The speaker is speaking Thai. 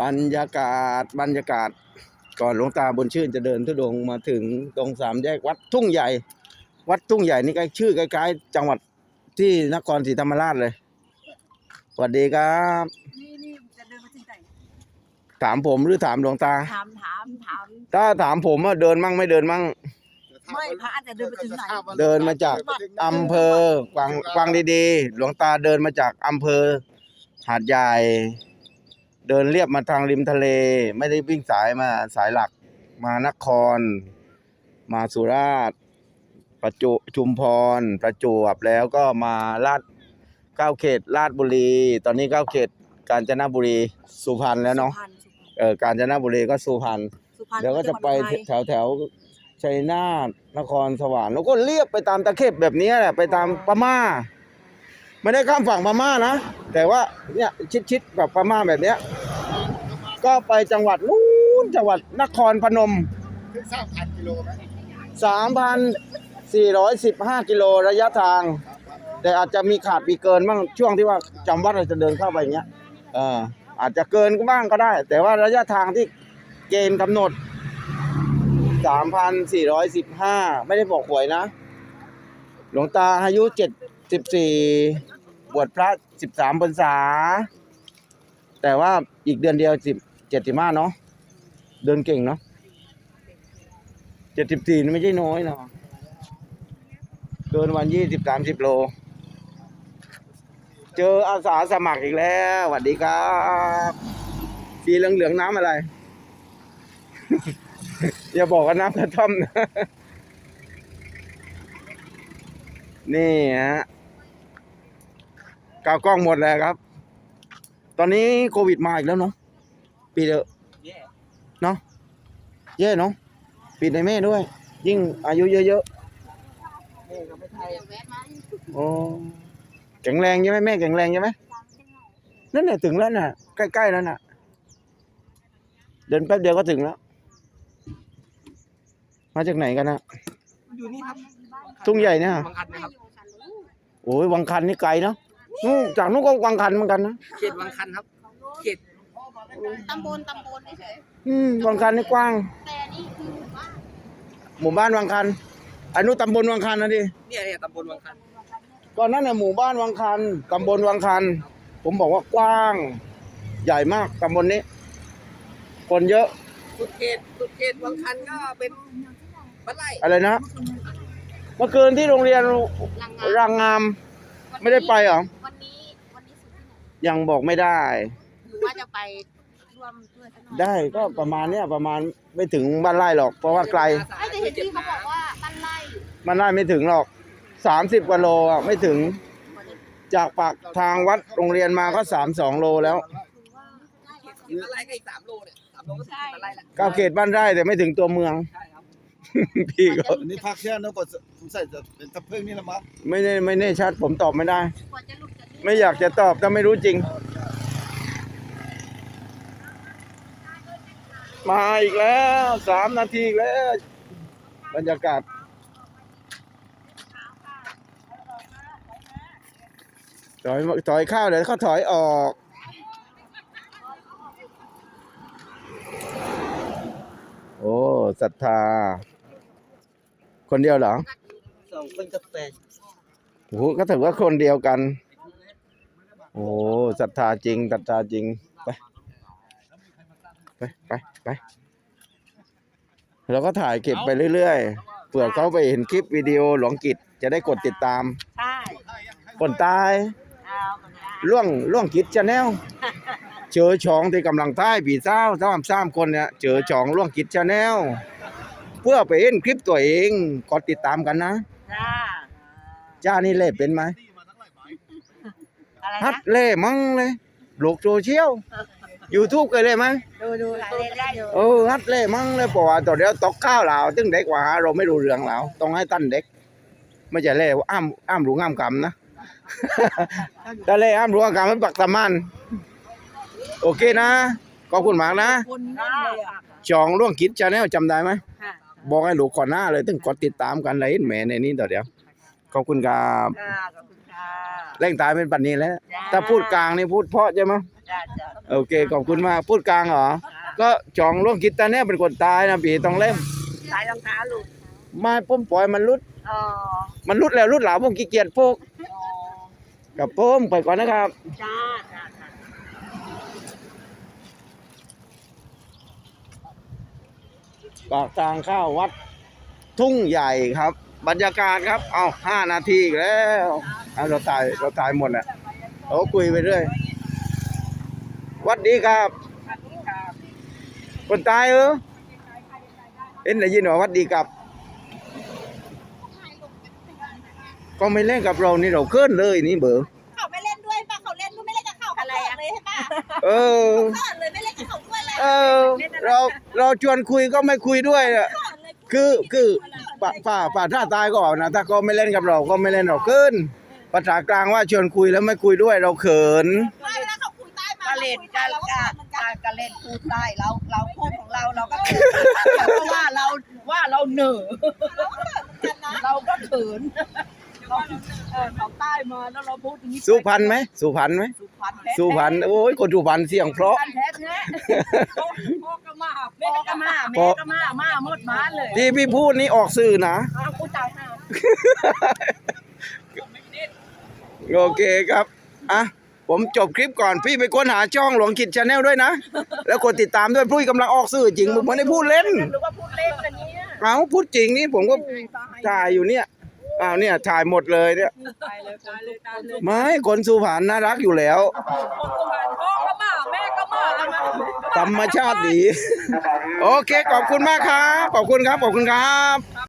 บรรยากาศบรรยากาศ ก่อนหลวงตาบุญชื่นจะเดินทุดงมาถึงตรงสามแยกวัดทุ่งใหญ่ วัดทุ่งใหญ่นี่ใกล้ชื่อใกล้ๆจังหวัดที่นครศรีธรรมราชเลยสวัสดีครับนี่นี่จะเดินมาถึงไหนถามผมหรือถามหลวงตา ถามถามถามถ้าถามผมว่าเดินมั่งไม่เดินมั่ง ไม่พระอาจจะเดินไปถึงไหนเดินมาจาก อำเภอกวางกวางดีๆ หลวงตาเดินมาจากอำเภอหาดใหญ่ เดินเรียบมาทางริมทะเล ไม่ได้วิ่งสายมาสายหลัก มานคร มาสุราษฎร์ประจุชุมพร ประจวบแล้วก็มาลาดเก้าเขตลาดบุรี ตอนนี้เก้าเขตกาญจนบุรีสุพรรณแล้วเนาะสุพรรณเออกาญจนบุรีก็สุพรรณสุพรรณเดี๋ยวก็จะไปจังหวัดอุทัยแถวแถวชัยนาทนครสวรรค์แล้วก็เรียบไปตามตะเข็บแบบนี้แหละไปตามพม่า ไม่ได้ข้ามฝั่งพม่านะ แต่ว่าเนี่ยชิดๆแบบพม่าแบบเนี้ยก็ไปจังหวัดนู้นจังหวัดนครพนมถึงสามพันกิโลไหม3,415กิโลระยะทาง แต่อาจจะมีขาดมีเกินบ้างช่วงที่ว่าจำวัดเราจะเดินเข้าไปอย่างเงี้ยเอออาจจะเกินก็บ้างก็ได้ แต่ว่าระยะทางที่เกณฑ์กำหนด3,415ไม่ได้บอกหวยนะ หลวงตาอายุ74บ บวชพระ13พรรษา แต่ว่าอีกเดือนเดียว10 75เนาะเดินเก่งเนาะ74นี่ไม่ใช่น้อยเนาะเกินวันยี่สิบสามสิบโล เจออาสาสมัครอีกแล้วสวัสดีครับสีเหลืองเหลืองน้ำอะไร อย่าบอกว่าน้ำกระท่อมนะนี่ฮะ กาวกล้องหมดแล้วครับ ตอนนี้โควิดมาอีกแล้วเนาะปีเดียวเนาะแย่เนาะปิดในแม่ด้วย ยิ่งอายุเยอะๆโอ้แข็งแรงใช่ไหมแม่แข็งแรงใช่ไหมนั่นน่ะถึงแล้วน่ะ ใกล้ๆแล้วน่ะ เดินแป๊บเดียวก็ถึงแล้ว มาจากไหนกันนะอยู่นี่ครับ ทุ่งใหญ่เนี่ยบางคันนะครับโอ้ยวังคันนี่ไกลเนาะ นู่นจากนู้นก็วังคันเหมือนกันนะเขตบางคันครับ เขตตำบลตำบลเฉยอืมวังคันนี่กว้าง ๆแต่นี่คือว่าหมู่บ้านวังคันอันนู้นตำบลวังคันนะดิเนี่ยเนี่ยตำบลบางคันก่อนนั้นน่ะหมู่บ้านวังคันตำบลวังคัน ผมบอกว่ากว้าง ใหญ่มากตำบลนี้ คนเยอะสุดเขตสุดเขตบางคันก็เป็นบ้านไร่อะไรนะ เมื่อคืนที่โรงเรียนลังงานรังงาม ไม่ได้ไปเหรอ วันนี้วันนี้สุดที่ไหนยังบอกไม่ได้ หรือว่าจะไปร่วมด้วยสักหน่อยได้ก็ประมาณเนี้ยประมาณไม่ถึงบ้านไร่หรอก เพราะว่าไกลไอ้แต่เห็นที่เขาบอกว่าบ้านไร่บ้านไร่ไม่ถึงหรอกสามสิบกว่าโลอะไม่ถึง จากปากทางวัดโรงเรียนมาก็สามสองโลแล้วถึงบ้านไร่ก็อีกสามโลเนี่ยสามโลก็ถึงบ้านไร่แล้วเก้าเขตบ้านไร่แต่ไม่ถึงตัวเมือง ใช่ครับ พี่ก็อันนี้ภาคเชื่อนะก็สงสัยจะเป็นตะเพิ่งนี่ละมั้งไม่แน่ไม่แน่ชัดผมตอบไม่ได้ กว่าจะหลุดจากนี่ไม่อยากจะตอบถ้าไม่รู้จริง มาอีกแล้วสามนาทีอีกแล้ว บรรยากาศ ถอยถอยเข้าวเดี๋ยวเขาถอยออก โอ้ศรัทธา คนเดียวเหรอสองคนกับแฟนโอ้โหก็ถือว่าคนเดียวกัน โอ้ศรัทธาจริงศรัทธาจริง ไป ไปไปไปเราก็ถ่ายเก็บไปเรื่อยๆเผื่อเขาไปเห็นคลิปวิดีโอหลวงกิจจะได้กดติดตาม ใช่คนตายเอาคนละล่วงล่วงกิจชาแนลเจอช่องที่กำลังท้ายผีเศร้าสามสามคนเนี่ยเจอช่องล่วงกิจชาแนล เพื่อไปเห็นคลิปตัวเองกดติดตามกันนะ จ้า จ้านี่เล่เป็นไหมอะไรฮันะดเล่มั่งเลยโลกโซเชียลยูทูบเคยเล่นไหมดูดูเล่นได้อยู่เออฮัดเล่มั่งเลยเพราะว่าตอนเดียวตกข้าวเราตึงเด็กกว่าเราไม่รู้เรื่องเราต้องให้ตั้นเด็ก ไม่ใช่เล่ว่าอ้ามอ้ามรู้งามกำนะ ถ้าเล่อ้ามรู้งามกำมันปักตะมันโอเคนะขอบคุณมากนะ คนเล่นเลยอะช่องร่วงกิจชาแนลจำได้ไหม ค่ะ บอกให้ลูกก่อนหน้าเลยตึงกดติดตามกันเลยเห็นแหม่ในนี้ต่อเดียวขอบคุณครับจ้าขอบคุณค่ะเร่งตายเป็นปันนี้แล้วจ้าถ้าพูดกลางนี่พูดเพราะใช่ไหมจจ้าจ้าโอเคขอบคุณมากพูดกลางเหรอก็จองล่วงกิตตาเนี่ยเป็นคนตายนะปีต้องเล่มสายรองเท้าลูกไม่ปุ้มปล่อยมันรุดอ๋อมันรุดแล้วรุดหลาผมขี้เกียจพวกอ๋อกับผมไปก่อนนะครับจ้าจ้าจ้า ปากทางเข้าวัดทุ่งใหญ่ครับ บรรยากาศครับ เอาห้านาทีอีกแล้วเอาเราถ่ายเราถ่ายหมดแหละเราคุยไปเรื่อยหวัดดีครับ คนตายเออเอ็นได้ยินว่าหวัดดีครับ ก็ไม่เล่นกับเรานี่เราเกินเลยนี่เบอร์เขาไม่เล่นด้วยป่ะเขาเล่นด้วยไม่เล่นกับเขาเขาเขินเลยใช่ป่ะเออเขินเลยไม่เล่นกับเขาด้วยเลยเออ เราเราชวนคุยก็ไม่คุยด้วยอะเขินเลยคือคือป่าป่าป่าถ้าตายก็เอานะถ้าก็ไม่เล่นกับเราก็ไม่เล่นเราเกินภาษากลางว่าชวนคุยแล้วไม่คุยด้วยเราเขิน ไม่เวลาเขาคุยใต้มาก็เล่นคุยกัใต้นเราก็กัเขินเหมือนกันก็เล่นพูดได้เราเราพูดของเราเราก็เขาก็ว่าเราว่าเราเหน่อเราก็เขิน เขาเออเขาใต้มาแล้วเราพูดอย่างนี้สุพรรณไหมสุพรรณไหมสุพรรณแท้สุพรรณโอ้ยคนสุพรรณเสียงเพราะ แท้แท้พ่อก็มาพ่อก็มาแม่ก็มามาหมดบ้านเลยที่พี่พูดนี้ออกสื่อนะอ้าวกูจ่ายห้าโอเคครับ อะ ผมจบคลิปก่อน พี่ไปค้นหาช่องหลวงกิจชาแนลด้วยนะ แล้วกดติดตามด้วยพุ้ยกำลังออกสื่อจริงผมไม่ได้พูดเล่น หรือว่าพูดเล่นอันนี้เอาพูดจริงนี่ผมก็ถ่ายอยู่เนี่ย อ้าวเนี่ยถ่ายหมดเลยเนี่ย ตายเลยตายเลยตายเลยไม่คนสุพรรณน่ารักอยู่แล้ว คนสุพรรณพ่อก็มาแม่ก็มาแล้วมาธรรมชาติดี โอเค ขอบคุณมากครับ ขอบคุณครับ ขอบคุณครับ